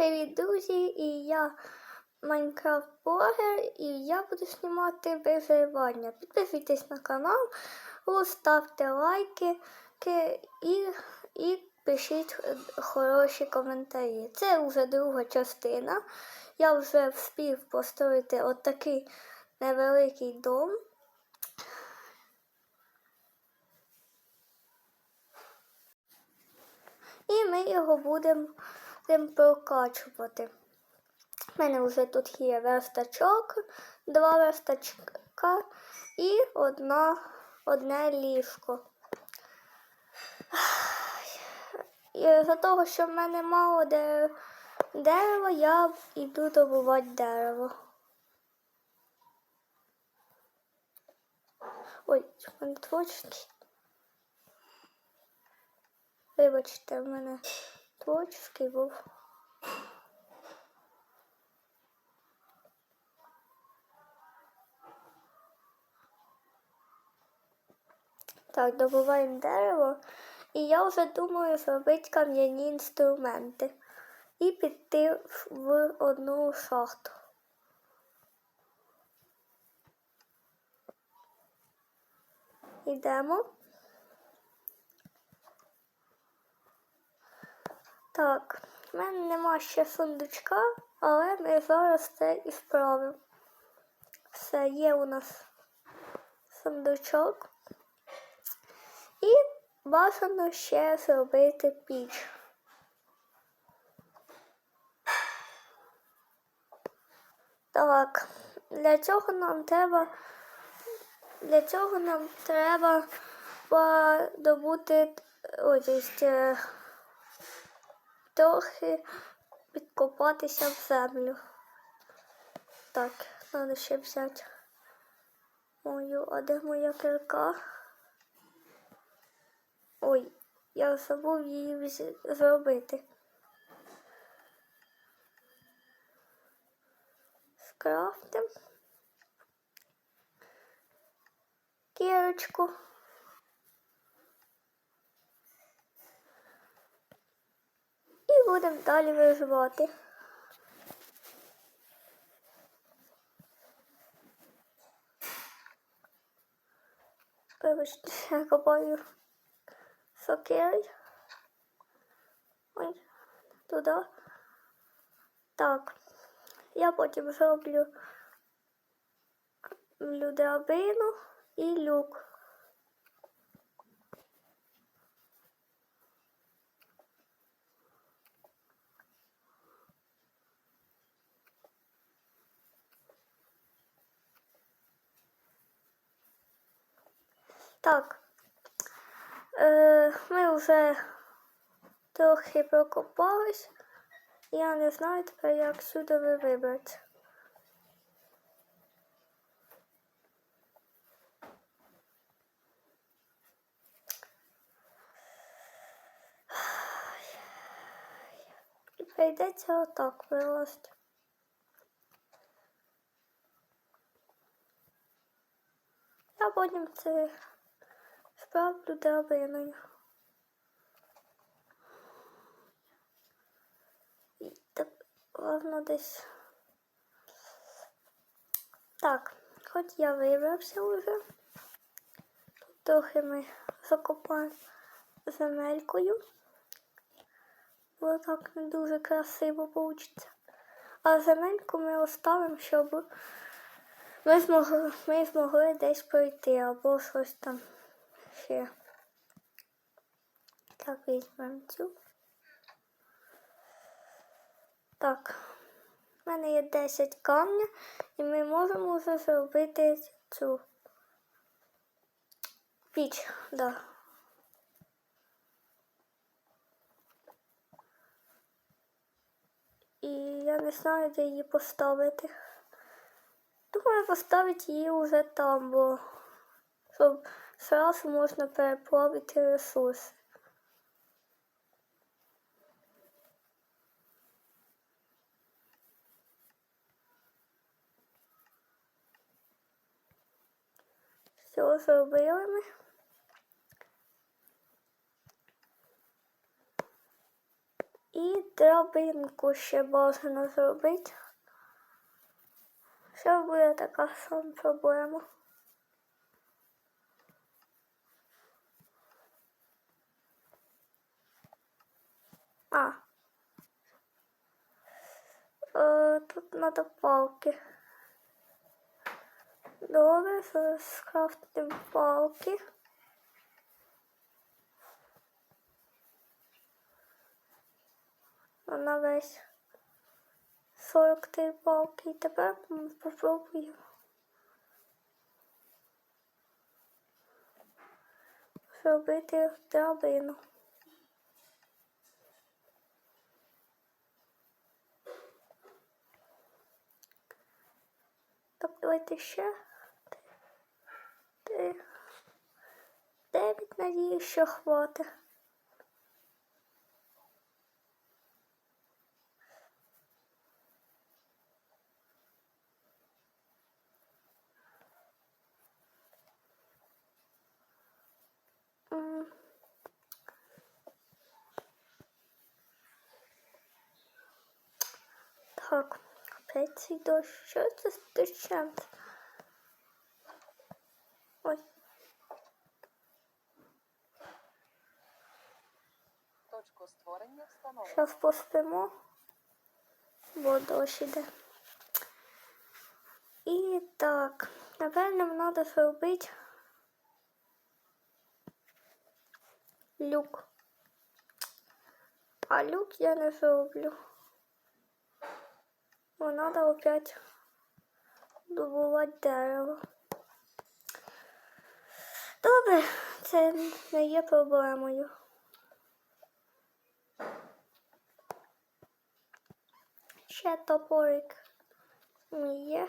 Привіт, друзі! І я Майнкрафт блогер і я буду знімати виживання. Підписуйтесь на канал, ставте лайки і, і пишіть хороші коментарі. Це вже друга частина. Я вже встиг построїти отакий невеликий дом. І ми його будемо будем прокачувати. У мене вже тут є верстачок, два верстачка і одна, одне ліжко. І за того, що в мене мало де- дерева, я йду добувати дерево. Ой, мене творчий. Вибачте, в мене творчий був. Так, добуваємо дерево. І я вже думаю зробити кам'яні інструменти і піти в- одну шахту. Йдемо. Так, в мене нема ще сундучка, але ми зараз це і справимо. Все, є у нас сундучок. І бажано ще зробити піч. Так, для цього нам треба для цього нам треба ба- добути ось трохи підкопатися в землю. Так, треба ще взяти мою, а де моя кирка? Ой, я забув її зробити. Скрафтим. Кірочку. Будемо далі виживати. Вибачте, я копаю сокирою. Ой, туди. Так. Я потім зроблю драбину і люк. Так. Е, ми вже трохи прокопались. Я не знаю тепер, як сюди ви вибрати. Прийдеться отак вилазити. Я потім це справлю драбиною. І так, ладно, десь. Так, хоч я вибрався. Тут трохи ми закопаємо земелькою. Бо так не дуже красиво вийде. А земельку ми оставимо, щоб ми змогли, ми змогли десь пройти або щось там ще. Так, візьмемо цю. Так, в мене є 10 камня, і ми можемо вже зробити цю піч, да. І я не знаю, де її поставити. Думаю, поставити її вже там, бо щоб зразу можна переплавити ресурси. Все зробили ми. І драбинку ще бажано зробити. Що буде така сама проблема? А. Е, тут надо палки. Добре, зараз скрафтимо палки. На весь 43 палки. І тепер ми попробуємо. Зробити драбину. Так, ще. Дев'ять, надіюсь, що хватить. Так, опять цей дощ. Що це з дощем? Ой, Точку створення встановлено. зараз поспимо, бо дощ іде. І так, напевно, нам треба зробити люк. А люк я не зроблю. Бо треба опять добувати дерево. Добре, це не є проблемою. Ще топорик є.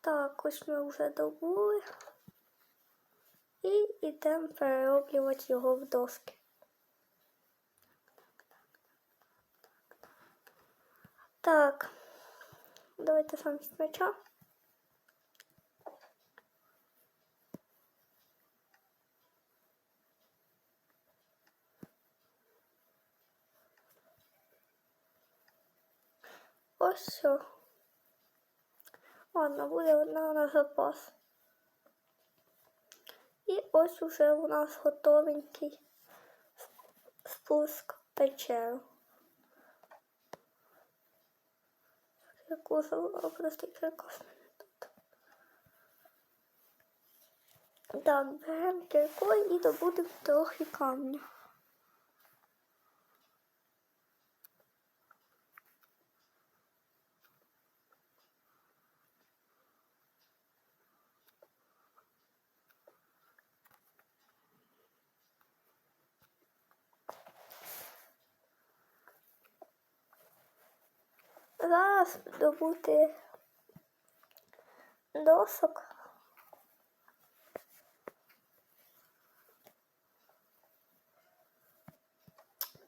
Так, ось ми вже добули. І йдемо перероблювати його в доски. Так, давайте сам з меча. Ось все. Ладно, буде одна на запас. І ось уже у нас готовенький спуск в печеру. Яку просто мене тут. Так, беремо кірку і добудемо трохи камня. Зараз добути досок.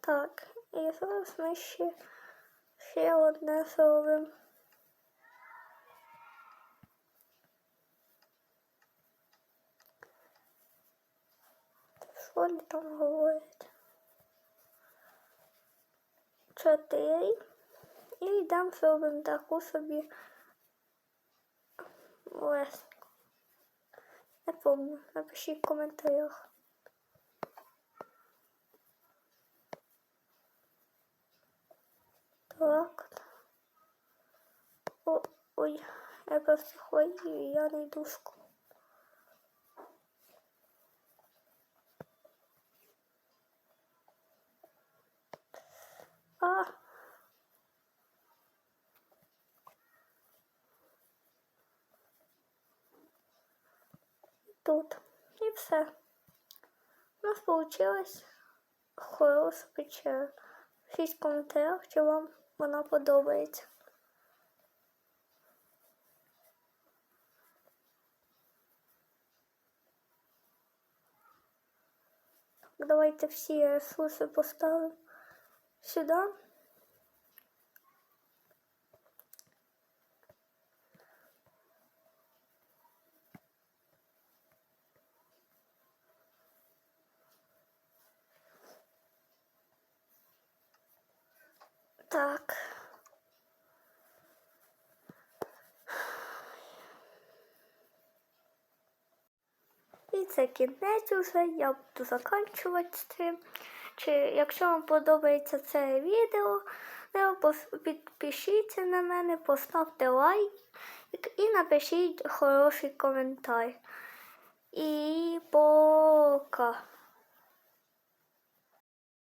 Так, і зараз ми ще, ще одне зробимо. Що вони там говорять? Чотири. І йдемо зробимо таку собі лесеньку. Не помню, напишіть в коментарях. Так. О, ой, я просто ходю, я не йду в школу. А. Тут. І все. У нас вийшло хороша печера. Пишіть в коментарях, чи вам вона подобається. Давайте всі ресурси поставимо сюди. Так. І це кінець уже, я буду закінчувати стрім. Чи якщо вам подобається це відео, пос- підпишіться на мене, поставте лайк і напишіть хороший коментар. І пока.